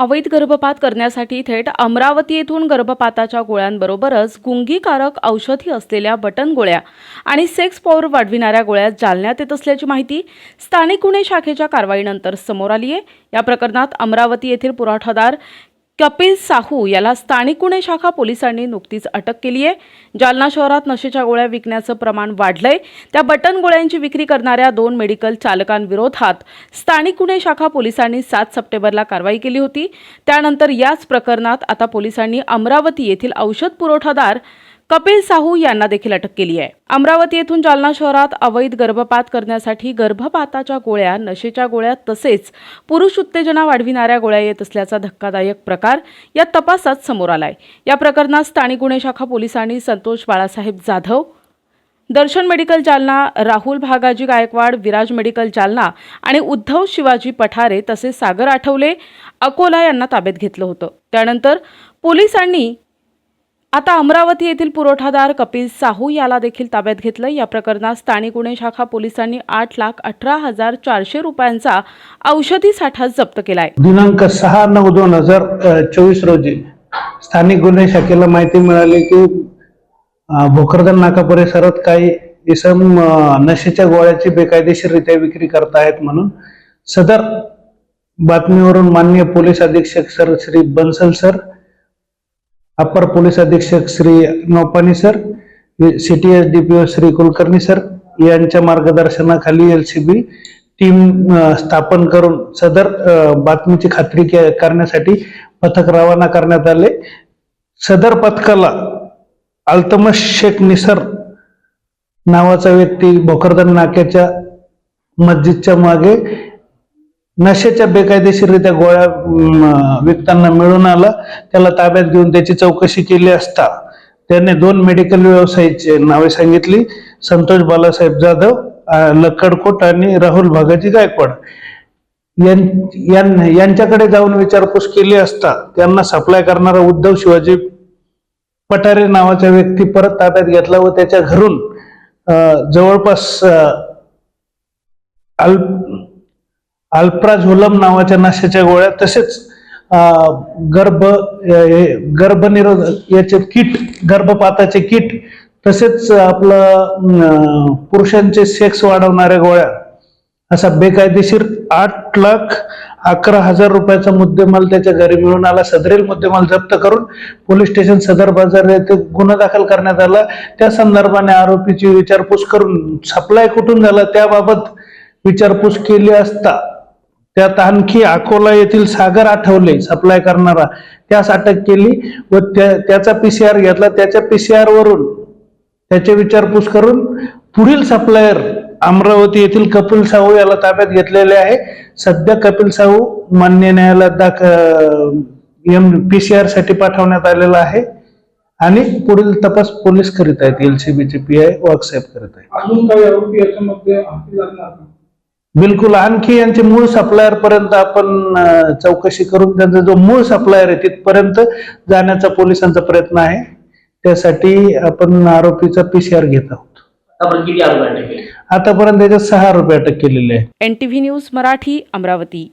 अवैध गर्भपात करण्यासाठी थेट अमरावती येथून गर्भपाताच्या गोळ्यांबरोबरच गुंगीकारक औषधी असलेल्या बटन गोळ्या आणि सेक्स पॉवर वाढविणाऱ्या गोळ्या जालण्यात येत असल्याची माहिती स्थानिक गुन्हे शाखेच्या कारवाईनंतर समोर आली आहे या प्रकरणात अमरावती येथील पुरवठादार कपिल साहू याला स्थानिक गुन्हे शाखा पोलिसांनी नुकतीच अटक केली आहे. जालना शहरात नशेच्या गोळ्या विकण्याचं प्रमाण वाढलंय. त्या बटन गोळ्यांची विक्री करणाऱ्या दोन मेडिकल चालकांविरोधात स्थानिक गुन्हे शाखा पोलिसांनी सात सप्टेंबरला कारवाई केली होती. त्यानंतर याच प्रकरणात आता पोलिसांनी अमरावती येथील औषध पुरवठादार कपिल साहू यांना देखील अटक केली आहे. अमरावती येथून जालना शहरात अवैध गर्भपात करण्यासाठी गर्भपाताच्या गोळ्या नशेच्या गोळ्या तसेच पुरुष उत्तेजना वाढविणाऱ्या गोळ्या येत असल्याचा धक्कादायक प्रकार या तपासात समोर आलाय. या प्रकरणात स्थानिक गुन्हे शाखा पोलिसांनी संतोष बाळासाहेब जाधव दर्शन मेडिकल जालना राहुल भागाजी गायकवाड विराज मेडिकल जालना आणि उद्धव शिवाजी पठारे तसेच सागर आठवले अकोला यांना ताब्यात घेतलं होतं. त्यानंतर पोलिसांनी आता अमरावती येथील पुरवठादार कपिल साहू याला देखील ताब्यात घेतलं या प्रकरणात स्थानिक गुन्हे शाखा पोलिसांनी आठ लाख अठरा हजार चारशे रुपयांचा औषधी साठा जप्त केलाय. दिनांक सहा नऊ दोन हजार चोवीस रोजी स्थानिक गुन्हे शाखेला माहिती मिळाली की भोकरदन नाका परिसरात काही इसम नशेच्या गोळ्याची बेकायदेशीररित्या विक्री करतायत म्हणून सदर बातमीवरून माननीय पोलीस अधीक्षक sir Shri Bansal sir upper police अधीक्षक Shri Naupani sir city S D P O Shri Kulkarni sir यांच्या मार्गदर्शनाखाली एल सी बी टीम स्थापन करून सदर बातमीची खात्री करण्यासाठी पथक रवाना करण्यात आले. सदर पथकाला अल्तमश शेख निसर नावाचा व्यक्ती भोकरदन नाक्याच्या मस्जिदच्या मागे नशेच्या बेकायदेशीररित्या गोळ्या विकताना मिळून आला त्याला ताब्यात घेऊन त्याची चौकशी केली असता. त्याने दोन मेडिकल व्यवसायाची नावे सांगितली संतोष बालासाहेब जाधव लक्कडकोट आणि राहुल भागाजी गायकवाड. यां- यां- यांच्याकडे जाऊन विचारपूस केली असता त्यांना सप्लाय करणारा उद्धव शिवाजी पठारे नावाचा व्यक्ती परत ताब्यात घेतला व त्याच्या घरून जवळपास अल्प अल्प्राझोलम नावाच्या नशाच्या गोळ्या तसेच गर्भ अं, गर्भनिरोधक याचे किट गर्भपाताचे किट तसेच आपलं पुरुषांचे सेक्स वाढवणाऱ्या गोळ्या. असा बेकायदेशीर आठ लाख अकरा हजार रुपयाचा मुद्देमाल त्याच्या घरी मिळून आला. सदरील मुद्देमाल जप्त करून पोलीस स्टेशन सदर बाजार येथे गुन्हा दाखल करण्यात आला. त्या संदर्भाने आरोपीची विचारपूस करून सप्लाय कुठून झाला त्याबाबत विचारपूस केली असता त्यात आणखी अकोला येथील सागर आठवले सप्लाय करणारा त्यास अटक केली व त्याचा पीसीआर घेतला. त्याच्या पीसीआर वरून त्याची विचारपूस करून पुढील सप्लायर अमरावती येथील कपिल साहू याला ताब्यात घेतलेले आहे. सध्या कपिल साहू मान्य न्यायालयात दाख एम पी सी आरसाठी पाठवण्यात आलेला आहे. आणि पुढील तपास पोलीस करीत आहेत. एलसीबीचे पी आय वाघसाहेब करीत आहेत. बिलकुल. आणखी यांचे मूळ सप्लायर पर्यंत आपण चौकशी करून त्यांचा जो मूळ सप्लायर आहे तिथपर्यंत जाण्याचा पोलिसांचा प्रयत्न आहे. त्यासाठी आपण आरोपीचा पीसीआर घेत आहोत. आतापर्यंत त्याच्यात सहा रुपये अटक केलेले आहे N T V news Marathi Amravati.